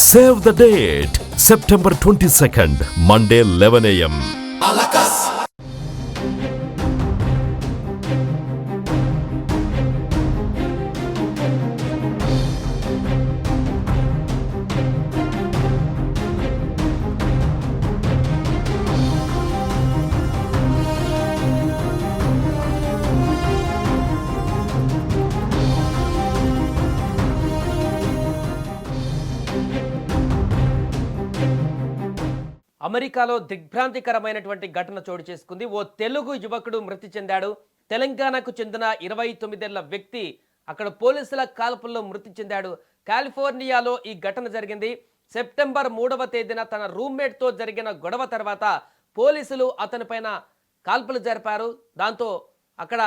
Save the date September twenty second Monday eleven AM అమెరికాలో దిగ్భ్రాంతికరమైనటువంటి ఘటన చోటు చేసుకుంది. ఓ తెలుగు యువకుడు మృతి చెందాడు. తెలంగాణకు చెందిన ఇరవై తొమ్మిదేళ్ళ వ్యక్తి అక్కడ పోలీసుల కాల్పుల్లో మృతి చెందాడు. కాలిఫోర్నియాలో ఈ ఘటన జరిగింది. సెప్టెంబర్ మూడవ తేదీన తన రూమ్మేట్తో జరిగిన గొడవ తర్వాత పోలీసులు అతనిపైన కాల్పులు జరిపారు. దాంతో అక్కడ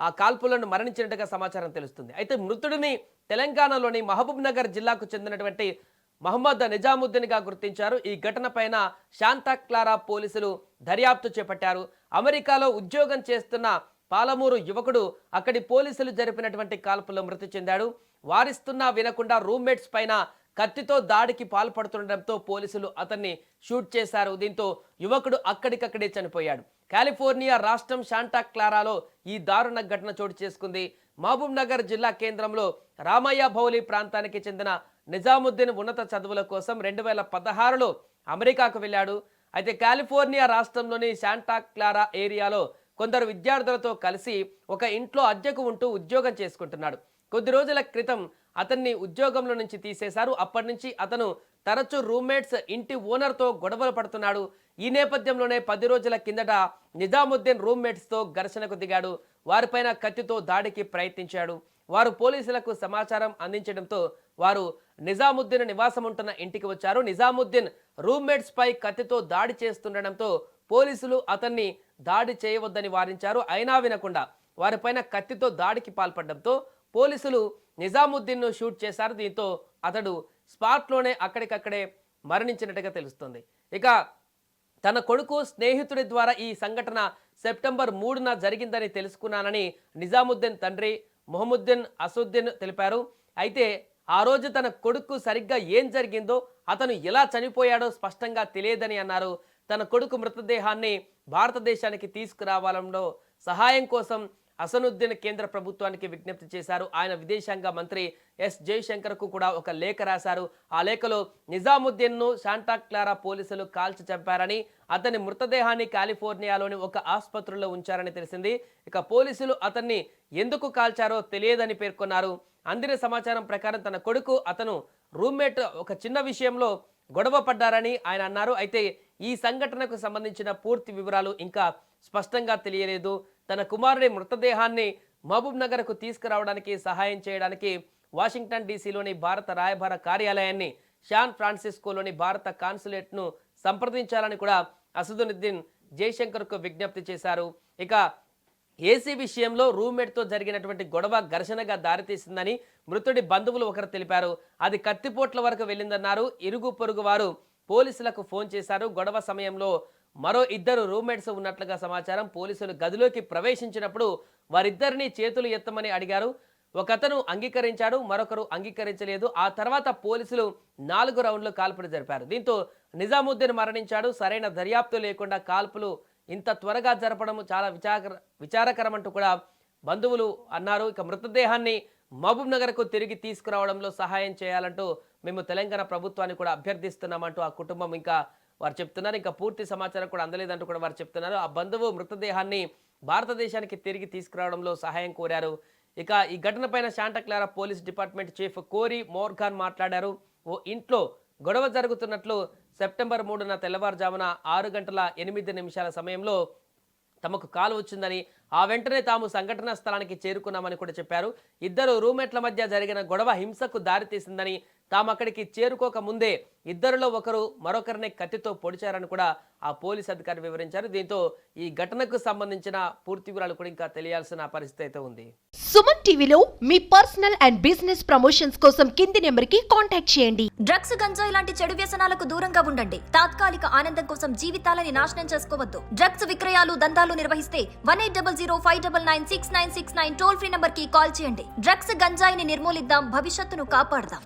ఆ కాల్పులను మరణించినట్టుగా సమాచారం తెలుస్తుంది. అయితే మృతుడిని తెలంగాణలోని మహబూబ్ నగర్ జిల్లాకు చెందినటువంటి మహమ్మద్ నిజాముద్దీన్గా గుర్తించారు. ఈ ఘటనపైన శాంతా క్లారా పోలీసులు దర్యాప్తు చేపట్టారు. అమెరికాలో ఉద్యోగం చేస్తున్న పాలమూరు యువకుడు అక్కడి పోలీసులు జరిపినటువంటి కాల్పుల్లో మృతి చెందాడు. వారిస్తున్నా వినకుండా రూమ్మేట్స్ పైన కత్తితో దాడికి పాల్పడుతుండటంతో పోలీసులు అతన్ని షూట్ చేశారు. దీంతో యువకుడు అక్కడికక్కడే చనిపోయాడు. కాలిఫోర్నియా రాష్ట్రం శాంటా క్లారాలో ఈ దారుణ ఘటన చోటు చేసుకుంది. మహబూబ్ నగర్ జిల్లా కేంద్రంలో రామయ్య భౌలి ప్రాంతానికి చెందిన నిజాముద్దీన్ ఉన్నత చదువుల కోసం రెండు వేల పదహారులో అమెరికాకు వెళ్ళాడు. అయితే కాలిఫోర్నియా రాష్ట్రంలోని శాంటా క్లారా ఏరియాలో కొందరు విద్యార్థులతో కలిసి ఒక ఇంట్లో అద్దెకు ఉంటూ ఉద్యోగం చేసుకుంటున్నాడు. కొద్ది రోజుల క్రితం అతన్ని ఉద్యోగంలో నుంచి తీసేశారు. అప్పటి నుంచి అతను తరచూ రూమ్మేట్స్ ఇంటి ఓనర్తో గొడవలు పడుతున్నాడు. ఈ నేపథ్యంలోనే పది రోజుల కిందట నిజాముద్దీన్ రూమ్మేట్స్తో ఘర్షణకు దిగాడు. వారిపైన కత్తితో దాడికి ప్రయత్నించాడు. వారు పోలీసులకు సమాచారం అందించడంతో వారు నిజాముద్దీన్ నివాసం ఉంటున్న ఇంటికి వచ్చారు. నిజాముద్దీన్ రూమ్మేట్స్ పై కత్తితో దాడి చేస్తుండటంతో పోలీసులు అతన్ని దాడి చేయవద్దని వారించారు. అయినా వినకుండా వారిపైన కత్తితో దాడికి పాల్పడడంతో పోలీసులు నిజాముద్దీన్ను షూట్ చేశారు. దీంతో అతడు స్పాట్లోనే అక్కడికక్కడే మరణించినట్టుగా తెలుస్తుంది. ఇక తన కొడుకు స్నేహితుడి ద్వారా ఈ సంఘటన సెప్టెంబర్ మూడున జరిగిందని తెలుసుకున్నానని నిజాముద్దీన్ తండ్రి మొహముద్దీన్ అసుద్దీన్ తెలిపారు. అయితే ఆ రోజు తన కొడుకు సరిగ్గా ఏం జరిగిందో అతను ఎలా చనిపోయాడో స్పష్టంగా తెలియదని అన్నారు. తన కొడుకు మృతదేహాన్ని భారతదేశానికి తీసుకురావాలంలో సహాయం కోసం అసనుద్దీన్ కేంద్ర ప్రభుత్వానికి విజ్ఞప్తి చేశారు. ఆయన విదేశాంగ మంత్రి ఎస్ జయశంకర్కు కూడా ఒక లేఖ రాశారు. ఆ లేఖలో నిజాముద్దీన్ను శాంటాక్లారా పోలీసులు కాల్చి చంపారని అతని మృతదేహాన్ని కాలిఫోర్నియాలోని ఒక ఆసుపత్రిలో ఉంచారని తెలిసింది. ఇక పోలీసులు అతన్ని ఎందుకు కాల్చారో తెలియదని పేర్కొన్నారు. అందిన సమాచారం ప్రకారం తన కొడుకు అతను రూమ్మేట్ ఒక చిన్న విషయంలో గొడవ పడ్డారని ఆయన అన్నారు. అయితే ఈ సంఘటనకు సంబంధించిన పూర్తి వివరాలు ఇంకా స్పష్టంగా తెలియలేదు. తన కుమారుడి మృతదేహాన్ని మహబూబ్ నగర్కు తీసుకురావడానికి సహాయం చేయడానికి వాషింగ్టన్ డీసీలోని భారత రాయబార కార్యాలయాన్ని శాన్ ఫ్రాన్సిస్కోలోని భారత కాన్సులేట్ను సంప్రదించాలని కూడా అసదుద్దీన్ జయశంకర్కు విజ్ఞప్తి చేశారు. ఇక ఏసీ విషయంలో రూమ్మేట్తో జరిగినటువంటి గొడవ ఘర్షణగా దారితీసిందని మృతుడి బంధువులు ఒకరు తెలిపారు. అది కత్తిపోట్ల వరకు వెళ్ళిందన్నారు. ఇరుగు పొరుగు వారు పోలీసులకు ఫోన్ చేశారు. గొడవ సమయంలో మరో ఇద్దరు రూమ్మేట్స్ ఉన్నట్లుగా సమాచారం. పోలీసులు గదిలోకి ప్రవేశించినప్పుడు వారిద్దరిని చేతులు ఎత్తమని అడిగారు. ఒకతను అంగీకరించాడు మరొకరు అంగీకరించలేదు. ఆ తర్వాత పోలీసులు నాలుగు రౌండ్లు కాల్పులు జరిపారు. దీంతో నిజాముద్దీన్ మరణించాడు. సరైన దర్యాప్తు లేకుండా కాల్పులు ఇంత త్వరగా జరపడం చాలా విచార విచారకరం అంటూ కూడా బంధువులు అన్నారు. ఇక మృతదేహాన్ని మహబూబ్ నగర్కు తిరిగి తీసుకురావడంలో సహాయం చేయాలంటూ మేము తెలంగాణ ప్రభుత్వాన్ని కూడా అభ్యర్థిస్తున్నామంటూ ఆ కుటుంబం ఇంకా వారు చెప్తున్నారు. ఇంకా పూర్తి సమాచారం కూడా అందలేదంటూ కూడా వారు చెప్తున్నారు. ఆ బంధువు మృతదేహాన్ని భారతదేశానికి తిరిగి తీసుకురావడంలో సహాయం కోరారు. ఇక ఈ ఘటనపైన Santa Clara police department chief Corey Morgan మాట్లాడారు. ఓ ఇంట్లో గొడవ జరుగుతున్నట్లు సెప్టెంబర్ మూడున తెల్లవారుజామున ఆరు గంటల ఎనిమిది నిమిషాల సమయంలో తమకు కాలు వచ్చిందని ఆ వెంటనే తాము సంఘటనా స్థలానికి చేరుకున్నామని కూడా చెప్పారు. ఇద్దరు రూమ్మేట్ల మధ్య జరిగిన గొడవ హింసకు దారితీసిందని తాము అక్కడికి చేరుకోక ముందే ఇద్దరిలో ఒకరు మరొకరిని కత్తితో పొడిచారని కూడా ఆ పోలీస్ అధికారి వివరించారు. దీంతో ఈ ఘటనకు సంబంధించిన పూర్తి వివరాలు కూడా ఇంకా తెలియాల్సిన పరిస్థితి అయితే ఉంది. సుమన్ టీవీలో మీ పర్సనల్ అండ్ బిజినెస్ ప్రమోషన్స్ కోసం కింది నెంబర్కి కాంటాక్ట్ చేయండి. డ్రగ్స్ గంజాయి లాంటి చెడు వ్యసనాలకు దూరంగా ఉండండి. తాత్కాలిక ఆనందం కోసం జీవితాలని నాశనం చేసుకోవద్దు. డ్రగ్స్ విక్రయాలు దందాలు నిర్వహిస్తే one eight double zero five double nine six nine six nine toll free నంబర్కి కాల్ చేయండి. డ్రగ్స్ గంజాయిని నిర్మూలిద్దాం భవిష్యత్తును కాపాడదాం.